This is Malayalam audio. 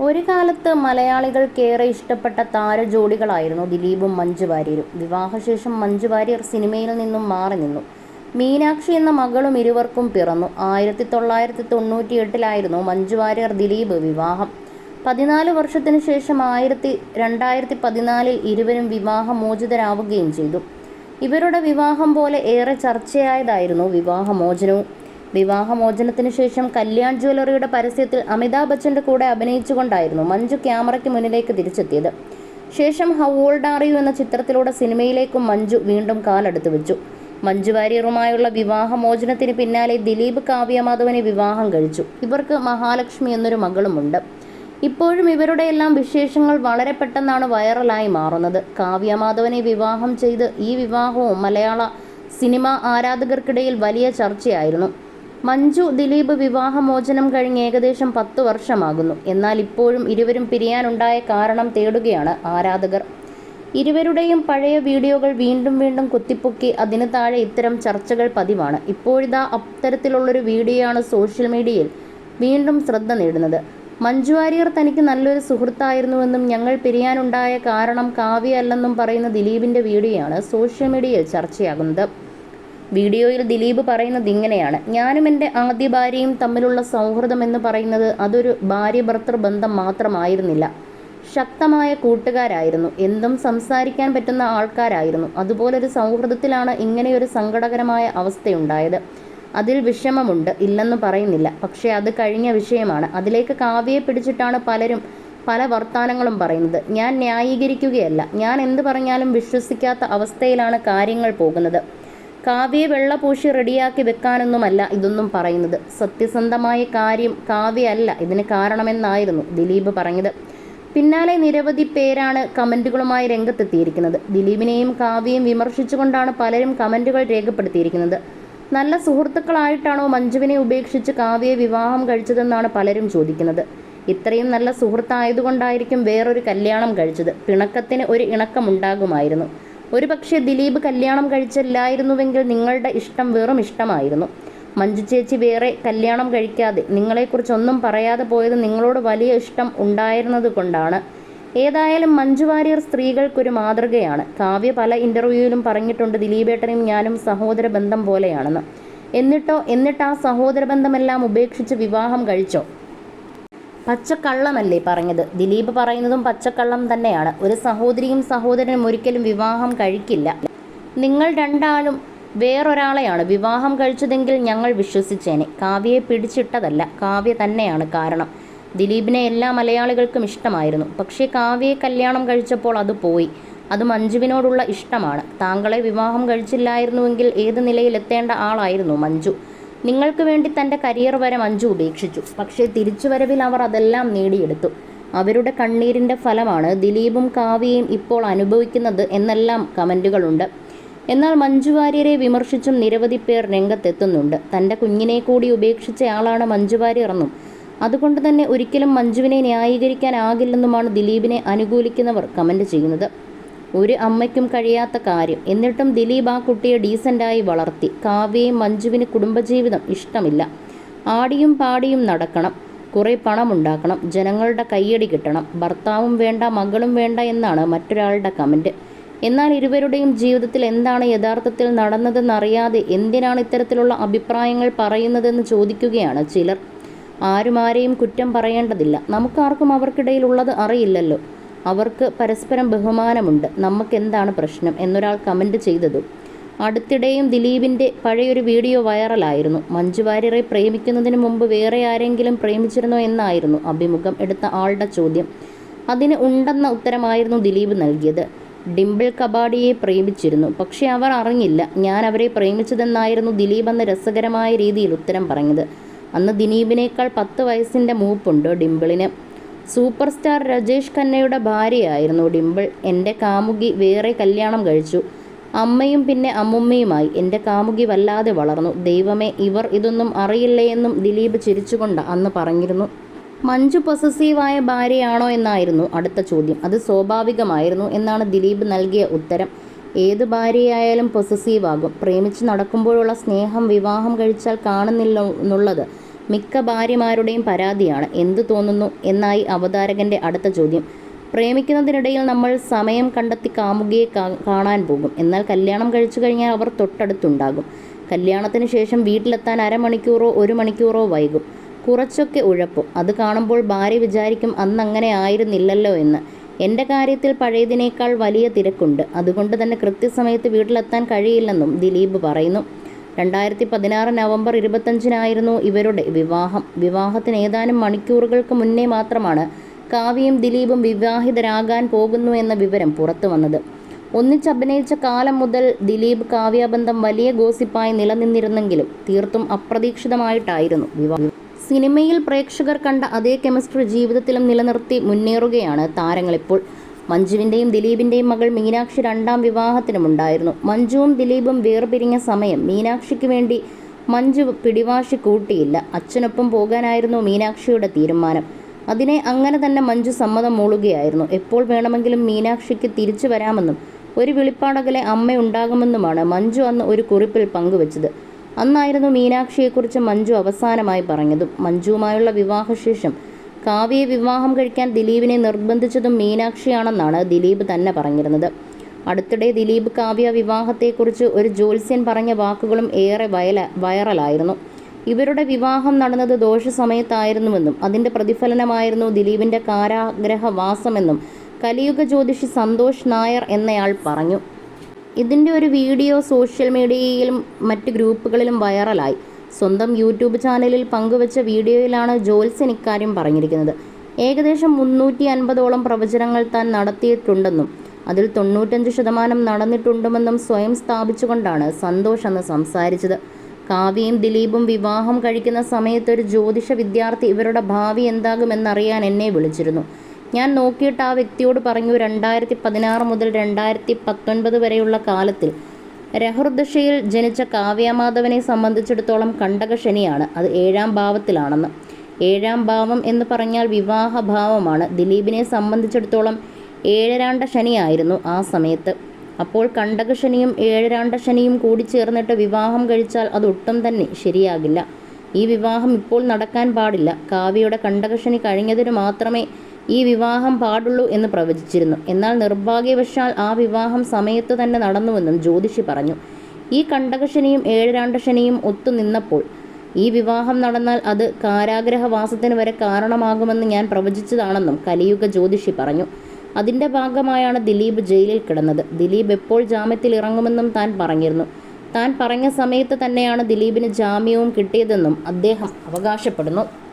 ഒരു കാലത്ത് മലയാളികൾക്കേറെ ഇഷ്ടപ്പെട്ട താരജോഡികളായിരുന്നു ദിലീപും മഞ്ജു വാര്യരും. വിവാഹശേഷം മഞ്ജു വാര്യർ സിനിമയിൽ നിന്നും മാറി നിന്നു. മീനാക്ഷി എന്ന മകളും ഇരുവർക്കും പിറന്നു. ആയിരത്തി തൊള്ളായിരത്തി തൊണ്ണൂറ്റി എട്ടിലായിരുന്നു മഞ്ജു വാര്യർ ദിലീപ് വിവാഹം. പതിനാല് വർഷത്തിനു ശേഷം ആയിരത്തി രണ്ടായിരത്തി പതിനാലിൽ ഇരുവരും വിവാഹമോചിതരാവുകയും ചെയ്തു. ഇവരുടെ വിവാഹം പോലെ ഏറെ ചർച്ചയായതായിരുന്നു വിവാഹമോചനവും. വിവാഹമോചനത്തിന് ശേഷം കല്യാൺ ജ്വല്ലറിയുടെ പരസ്യത്തിൽ അമിതാഭ് ബച്ചന്റെ കൂടെ അഭിനയിച്ചുകൊണ്ടായിരുന്നു മഞ്ജു ക്യാമറയ്ക്ക് മുന്നിലേക്ക് തിരിച്ചെത്തിയത്. ശേഷം ഹൗ ഓൾഡ് ആർ യു എന്ന ചിത്രത്തിലൂടെ സിനിമയിലേക്കും മഞ്ജു വീണ്ടും കാലെടുത്തു വെച്ചു. മഞ്ജു വാര്യറുമായുള്ള വിവാഹമോചനത്തിന് പിന്നാലെ ദിലീപ് കാവ്യമാധവനെ വിവാഹം കഴിച്ചു. ഇവർക്ക് മഹാലക്ഷ്മി എന്നൊരു മകളുമുണ്ട്. ഇപ്പോഴും ഇവരുടെ എല്ലാം വിശേഷങ്ങൾ വളരെ പെട്ടെന്നാണ് വൈറലായി മാറുന്നത്. കാവ്യമാധവനെ വിവാഹം ചെയ്ത് ഈ വിവാഹവും മലയാള സിനിമ ആരാധകർക്കിടയിൽ വലിയ ചർച്ചയായിരുന്നു. മഞ്ജു ദിലീപ് വിവാഹമോചനം കഴിഞ്ഞ് ഏകദേശം പത്ത് വർഷമാകുന്നു. എന്നാൽ ഇപ്പോഴും ഇരുവരും പിരിയാനുണ്ടായ കാരണം തേടുകയാണ് ആരാധകർ. ഇരുവരുടെയും പഴയ വീഡിയോകൾ വീണ്ടും വീണ്ടും കുത്തിപ്പൊക്കി അതിന് താഴെ ഇത്തരം ചർച്ചകൾ പതിവാണ്. ഇപ്പോഴിതാ അത്തരത്തിലുള്ളൊരു വീഡിയോയാണ് സോഷ്യൽ മീഡിയയിൽ വീണ്ടും ശ്രദ്ധ നേടുന്നത്. മഞ്ജു വാര്യർ തനിക്ക് നല്ലൊരു സുഹൃത്തായിരുന്നുവെന്നും ഞങ്ങൾ പിരിയാനുണ്ടായ കാരണം കാവ്യ അല്ലെന്നും പറയുന്ന ദിലീപിന്റെ വീഡിയോയാണ് സോഷ്യൽ മീഡിയയിൽ ചർച്ചയാകുന്നത്. വീഡിയോയിൽ ദിലീപ് പറയുന്നത് ഇങ്ങനെയാണ്. ഞാനും എന്റെ ആദ്യ ഭാര്യയും തമ്മിലുള്ള സൗഹൃദം എന്ന് പറയുന്നത് അതൊരു ഭാര്യ ഭർത്തൃ ബന്ധം മാത്രമായിരുന്നില്ല. ശക്തമായ കൂട്ടുകാരായിരുന്നു. എന്തും സംസാരിക്കാൻ പറ്റുന്ന ആൾക്കാരായിരുന്നു. അതുപോലൊരു സൗഹൃദത്തിലാണ് ഇങ്ങനെയൊരു സങ്കടകരമായ അവസ്ഥയുണ്ടായത്. അതിൽ വിഷമമുണ്ട് ഇല്ലെന്ന് പറയുന്നില്ല. പക്ഷേ അത് കഴിഞ്ഞ വിഷയമാണ്. അതിലേക്ക് കാവ്യയെ പിടിച്ചിട്ടാണ് പലരും പല വർത്തമാനങ്ങളും പറയുന്നത്. ഞാൻ ന്യായീകരിക്കുകയല്ല. ഞാൻ എന്ത് പറഞ്ഞാലും വിശ്വസിക്കാത്ത അവസ്ഥയിലാണ് കാര്യങ്ങൾ പോകുന്നത്. കാവ്യയെ വെള്ളപൂശി റെഡിയാക്കി വെക്കാനൊന്നുമല്ല ഇതൊന്നും പറയുന്നത്. സത്യസന്ധമായ കാര്യം കാവ്യ അല്ല ഇതിന് കാരണമെന്നായിരുന്നു ദിലീപ് പറഞ്ഞത്. പിന്നാലെ നിരവധി പേരാണ് കമന്റുകളുമായി രംഗത്തെത്തിയിരിക്കുന്നത്. ദിലീപിനെയും കാവ്യയും വിമർശിച്ചുകൊണ്ടാണ് പലരും കമന്റുകൾ രേഖപ്പെടുത്തിയിരിക്കുന്നത്. നല്ല സുഹൃത്തുക്കളായിട്ടാണോ മഞ്ജുവിനെ ഉപേക്ഷിച്ച് കാവ്യയെ വിവാഹം കഴിച്ചതെന്നാണ് പലരും ചോദിക്കുന്നത്. ഇത്രയും നല്ല സുഹൃത്തായതുകൊണ്ടായിരിക്കും വേറൊരു കല്യാണം കഴിച്ചത്. പിണക്കത്തിന് ഒരു ഇണക്കമുണ്ടാകുമായിരുന്നു. ഒരുപക്ഷെ ദിലീപ് കല്യാണം കഴിച്ചില്ലായിരുന്നുവെങ്കിൽ നിങ്ങളുടെ ഇഷ്ടം വെറും ഇഷ്ടമായിരുന്നു. മഞ്ജു ചേച്ചി വേറെ കല്യാണം കഴിക്കാതെ നിങ്ങളെക്കുറിച്ചൊന്നും പറയാതെ പോയത് നിങ്ങളോട് വലിയ ഇഷ്ടം ഉണ്ടായിരുന്നത് കൊണ്ടാണ്. ഏതായാലും മഞ്ജു വാര്യർ സ്ത്രീകൾക്കൊരു മാതൃകയാണ്. കാവ്യ പല ഇന്റർവ്യൂവിലും പറഞ്ഞിട്ടുണ്ട് ദിലീപേട്ടനും ഞാനും സഹോദര ബന്ധം പോലെയാണെന്ന്. എന്നിട്ടോ എന്നിട്ട് ആ സഹോദര ബന്ധമെല്ലാം ഉപേക്ഷിച്ച് വിവാഹം കഴിച്ചോ? പച്ചക്കള്ളമല്ലേ പറഞ്ഞത്? ദിലീപ് പറയുന്നതും പച്ചക്കള്ളം തന്നെയാണ്. ഒരു സഹോദരിയും സഹോദരനും ഒരിക്കലും വിവാഹം കഴിക്കില്ല. നിങ്ങൾ രണ്ടാളും വേറൊരാളെയാണ് വിവാഹം കഴിച്ചതെങ്കിൽ ഞങ്ങൾ വിശ്വസിച്ചേനെ. കാവ്യയെ പിടിച്ചിട്ടതല്ല കാവ്യ തന്നെയാണ് കാരണം. ദിലീപിനെ എല്ലാ മലയാളികൾക്കും ഇഷ്ടമായിരുന്നു. പക്ഷേ കാവ്യയെ കല്യാണം കഴിച്ചപ്പോൾ അത് പോയി. അത് മഞ്ജുവിനോടുള്ള ഇഷ്ടമാണ്. താങ്കളെ വിവാഹം കഴിച്ചില്ലായിരുന്നുവെങ്കിൽ ഏത് നിലയിലെത്തേണ്ട ആളായിരുന്നു മഞ്ജു. നിങ്ങൾക്ക് വേണ്ടി തന്റെ കരിയർ വരെ മഞ്ജു ഉപേക്ഷിച്ചു. പക്ഷേ തിരിച്ചുവരവിൽ അവർ അതെല്ലാം നേടിയെടുത്തു. അവരുടെ കണ്ണീരിന്റെ ഫലമാണ് ദിലീപും കാവ്യയും ഇപ്പോൾ അനുഭവിക്കുന്നത് എന്നെല്ലാം കമന്റുകളുണ്ട് എന്നാൽ മഞ്ജു വാര്യരെ വിമർശിച്ചും നിരവധി പേർ രംഗത്തെത്തുന്നുണ്ട്. തന്റെ കുഞ്ഞിനെ കൂടി ഉപേക്ഷിച്ചയാളാണ് മഞ്ജു വാര്യറെന്നും അതുകൊണ്ട് തന്നെ ഒരിക്കലും മഞ്ജുവിനെ ന്യായീകരിക്കാനാകില്ലെന്നുമാണ് ദിലീപിനെ അനുകൂലിക്കുന്നവർ കമന്റ് ചെയ്യുന്നത്. ഒരു അമ്മയ്ക്കും കഴിയാത്ത കാര്യം. എന്നിട്ടും ദിലീപ് ആ കുട്ടിയെ ഡീസന്റായി വളർത്തി. കാവ്യയും മഞ്ജുവിന് കുടുംബജീവിതം ഇഷ്ടമില്ല. ആടിയും പാടിയും നടക്കണം. കുറേ പണമുണ്ടാക്കണം. ജനങ്ങളുടെ കയ്യടി കിട്ടണം. ഭർത്താവും വേണ്ട മകളും വേണ്ട എന്നാണ് മറ്റൊരാളുടെ കമന്റ് എന്നാൽ ഇരുവരുടെയും ജീവിതത്തിൽ എന്താണ് യഥാർത്ഥത്തിൽ നടന്നതെന്നറിയാതെ എന്തിനാണ് ഇത്തരത്തിലുള്ള അഭിപ്രായങ്ങൾ പറയുന്നതെന്ന് ചോദിക്കുകയാണ് ചിലർ. ആരും ആരെയും കുറ്റം പറയേണ്ടതില്ല. നമുക്കാർക്കും അവർക്കിടയിലുള്ളത് അറിയില്ലല്ലോ. അവർക്ക് പരസ്പരം ബഹുമാനമുണ്ട്. നമുക്കെന്താണ് പ്രശ്നം? എന്നൊരാൾ കമന്റ് ചെയ്തതും അടുത്തിടെയും ദിലീപിന്റെ പഴയൊരു വീഡിയോ വൈറലായിരുന്നു. മഞ്ജു വാര്യരെ പ്രേമിക്കുന്നതിന് മുമ്പ് വേറെ ആരെങ്കിലും പ്രേമിച്ചിരുന്നോ എന്നായിരുന്നു അഭിമുഖം എടുത്ത ആളുടെ ചോദ്യം. അതിന് ഉണ്ടെന്ന ഉത്തരമായിരുന്നു ദിലീപ് നൽകിയത്. ഡിംപിൾ കബാഡിയെ പ്രേമിച്ചിരുന്നു പക്ഷേ അവർ അറിഞ്ഞില്ല. ഞാൻ അവരെ പ്രേമിച്ചതെന്നായിരുന്നു ദിലീപ് എന്ന രസകരമായ രീതിയിൽ ഉത്തരം പറഞ്ഞത്. അന്ന് ദിലീപിനേക്കാൾ പത്ത് വയസ്സിന്റെ മൂപ്പുണ്ട് ഡിംപിളിന്. സൂപ്പർ സ്റ്റാർ രജേഷ് ഖന്നയുടെ ഭാര്യയായിരുന്നു ഡിംപിൾ എന്റെ കാമുകി വേറെ കല്യാണം കഴിച്ചു. അമ്മയും പിന്നെ അമ്മുമ്മയുമായി. എന്റെ കാമുകി വല്ലാതെ വളർന്നു. ദൈവമേ ഇവർ ഇതൊന്നും അറിയില്ലേ എന്നും ദിലീപ് ചിരിച്ചുകൊണ്ട് അന്ന് പറഞ്ഞിരുന്നു. മഞ്ജു പൊസസീവായ ഭാര്യയാണോ എന്നായിരുന്നു അടുത്ത ചോദ്യം. അത് സ്വാഭാവികമായിരുന്നു എന്നാണ് ദിലീപ് നൽകിയ ഉത്തരം. ഏത് ഭാര്യയായാലും പൊസസീവ് ആകും പ്രേമിച്ച് നടക്കുമ്പോഴുള്ള സ്നേഹം വിവാഹം കഴിച്ചാൽ കാണുന്നില്ല എന്നുള്ളത് മിക്ക ഭാര്യമാരുടെയും പരാതിയാണ്. എന്തു തോന്നുന്നു എന്നായി അവതാരകന്റെ അടുത്ത ചോദ്യം. പ്രേമിക്കുന്നതിനിടയിൽ നമ്മൾ സമയം കണ്ടെത്തി കാമുകിയെ കാണാൻ പോകും. എന്നാൽ കല്യാണം കഴിച്ചു കഴിഞ്ഞാൽ അവർ തൊട്ടടുത്തുണ്ടാകും. കല്യാണത്തിന് ശേഷം വീട്ടിലെത്താൻ അരമണിക്കൂറോ ഒരു മണിക്കൂറോ വൈകും. കുറച്ചൊക്കെ ഉഴപ്പും. അത് കാണുമ്പോൾ ഭാര്യ വിചാരിക്കും അന്നങ്ങനെ ആയിരുന്നില്ലല്ലോ എന്ന്. എന്റെ കാര്യത്തിൽ പഴയതിനേക്കാൾ വലിയ തിരക്കുണ്ട്. അതുകൊണ്ട് തന്നെ കൃത്യസമയത്ത് വീട്ടിലെത്താൻ കഴിയില്ലെന്നും ദിലീപ് പറയുന്നു. രണ്ടായിരത്തി പതിനാറ് നവംബർ ഇരുപത്തഞ്ചിനായിരുന്നു ഇവരുടെ വിവാഹം. വിവാഹത്തിന് ഏതാനും മണിക്കൂറുകൾക്ക് മുന്നേ മാത്രമാണ് കാവ്യയും ദിലീപും വിവാഹിതരാകാൻ പോകുന്നു എന്ന വിവരം പുറത്തു വന്നത് ഒന്നിച്ചഭിനയിച്ച കാലം മുതൽ ദിലീപ് കാവ്യബന്ധം വലിയ ഗോസിപ്പായി നിലനിന്നിരുന്നെങ്കിലും തീർത്തും അപ്രതീക്ഷിതമായിട്ടായിരുന്നു വിവാഹം. സിനിമയിൽ പ്രേക്ഷകർ കണ്ട അതേ കെമിസ്ട്രി ജീവിതത്തിലും നിലനിർത്തി മുന്നേറുകയാണ് താരങ്ങളിപ്പോൾ മഞ്ജുവിന്റെയും ദിലീപിന്റെയും മകൾ മീനാക്ഷി രണ്ടാം വിവാഹത്തിനുമുണ്ടായിരുന്നു മഞ്ജുവും ദിലീപും വേർപിരിഞ്ഞ സമയം മീനാക്ഷിക്ക് വേണ്ടി മഞ്ജു പിടിവാശി കൂട്ടിയില്ല. അച്ഛനൊപ്പം പോകാനായിരുന്നു മീനാക്ഷിയുടെ തീരുമാനം. അതിനെ അങ്ങനെ തന്നെ മഞ്ജു സമ്മതം മൂളുകയായിരുന്നു. എപ്പോൾ വേണമെങ്കിലും മീനാക്ഷിക്ക് തിരിച്ചു വരാമെന്നും ഒരു വെളിപ്പാടകലെ അമ്മയുണ്ടാകുമെന്നുമാണ് മഞ്ജു അന്ന് ഒരു കുറിപ്പിൽ പങ്കുവച്ചത്. അന്നായിരുന്നു മീനാക്ഷിയെക്കുറിച്ച് മഞ്ജു അവസാനമായി പറഞ്ഞതും മഞ്ജുവുമായുള്ള വിവാഹശേഷം കാവ്യയെ വിവാഹം കഴിക്കാൻ ദിലീപിനെ നിർബന്ധിച്ചതും മീനാക്ഷിയാണെന്നാണ് ദിലീപ് തന്നെ പറഞ്ഞിരുന്നത്. അടുത്തിടെ ദിലീപ് കാവ്യ വിവാഹത്തെക്കുറിച്ച് ഒരു ജ്യോത്സ്യൻ പറഞ്ഞ വാക്കുകളും ഏറെ വയല വൈറലായിരുന്നു. ഇവരുടെ വിവാഹം നടന്നത് ദോഷസമയത്തായിരുന്നുവെന്നും അതിന്റെ പ്രതിഫലനമായിരുന്നു ദിലീപിന്റെ കാരാഗ്രഹവാസമെന്നും കലിയുഗ ജ്യോതിഷി സന്തോഷ് നായർ എന്നയാൾ പറഞ്ഞു. ഇതിന്റെ ഒരു വീഡിയോ സോഷ്യൽ മീഡിയയിലും മറ്റ് ഗ്രൂപ്പുകളിലും വൈറലായി. സ്വന്തം യൂട്യൂബ് ചാനലിൽ പങ്കുവച്ച വീഡിയോയിലാണ് ജോത്സ്യൻ ഇക്കാര്യം പറഞ്ഞിരിക്കുന്നത്. ഏകദേശം മുന്നൂറ്റി അൻപതോളം പ്രവചനങ്ങൾ താൻ നടത്തിയിട്ടുണ്ടെന്നും അതിൽ തൊണ്ണൂറ്റഞ്ച് ശതമാനം നടന്നിട്ടുണ്ടെന്നും സ്വയം സ്ഥാപിച്ചുകൊണ്ടാണ് സന്തോഷ് അന്ന് സംസാരിച്ചത്. കാവ്യയും ദിലീപും വിവാഹം കഴിക്കുന്ന സമയത്ത് ഒരു ജ്യോതിഷ വിദ്യാർത്ഥി ഇവരുടെ ഭാവി എന്താകുമെന്നറിയാൻ എന്നെ വിളിച്ചിരുന്നു. ഞാൻ നോക്കിയിട്ട് ആ വ്യക്തിയോട് പറഞ്ഞു രണ്ടായിരത്തി പതിനാറ് മുതൽ രണ്ടായിരത്തി പത്തൊൻപത് വരെയുള്ള കാലത്തിൽ രഹൃദശയിൽ ജനിച്ച കാവ്യമാധവനെ സംബന്ധിച്ചിടത്തോളം കണ്ടക ശനിയാണ്. അത് ഏഴാം ഭാവത്തിലാണെന്ന്. ഏഴാം ഭാവം എന്ന് പറഞ്ഞാൽ വിവാഹ ഭാവമാണ് ദിലീപിനെ സംബന്ധിച്ചിടത്തോളം ഏഴരാണ്ട ശനിയായിരുന്നു ആ സമയത്ത്. അപ്പോൾ കണ്ടക ശനിയും ഏഴരാണ്ട ശനിയും കൂടി ചേർന്നിട്ട് വിവാഹം കഴിച്ചാൽ അത് അതൊട്ടും തന്നെ ശരിയാകില്ല. ഈ വിവാഹം ഇപ്പോൾ നടക്കാൻ പാടില്ല. കാവ്യയുടെ കണ്ടകശനി കഴിഞ്ഞതിന് മാത്രമേ ഈ വിവാഹം പാടുള്ളൂ എന്ന് പ്രവചിച്ചിരുന്നു. എന്നാൽ നിർഭാഗ്യവശാൽ ആ വിവാഹം സമയത്ത് തന്നെ നടന്നുവെന്നും ജ്യോതിഷി പറഞ്ഞു. ഈ കണ്ടകശനിയും ഏഴരാണ്ടശനിയും ഒത്തുനിന്നപ്പോൾ ഈ വിവാഹം നടന്നാൽ അത് കാരാഗ്രഹവാസത്തിന് വരെ കാരണമാകുമെന്ന് ഞാൻ പ്രവചിച്ചതാണെന്നും കലിയുഗ ജ്യോതിഷി പറഞ്ഞു. അതിന്റെ ഭാഗമായാണ് ദിലീപ് ജയിലിൽ കിടന്നത്. ദിലീപ് എപ്പോൾ ജാമ്യത്തിൽ ഇറങ്ങുമെന്നും താൻ പറഞ്ഞിരുന്നു. താൻ പറഞ്ഞ സമയത്ത് തന്നെയാണ് ദിലീപിന് ജാമ്യവും കിട്ടിയതെന്നും അദ്ദേഹം അവകാശപ്പെടുന്നു.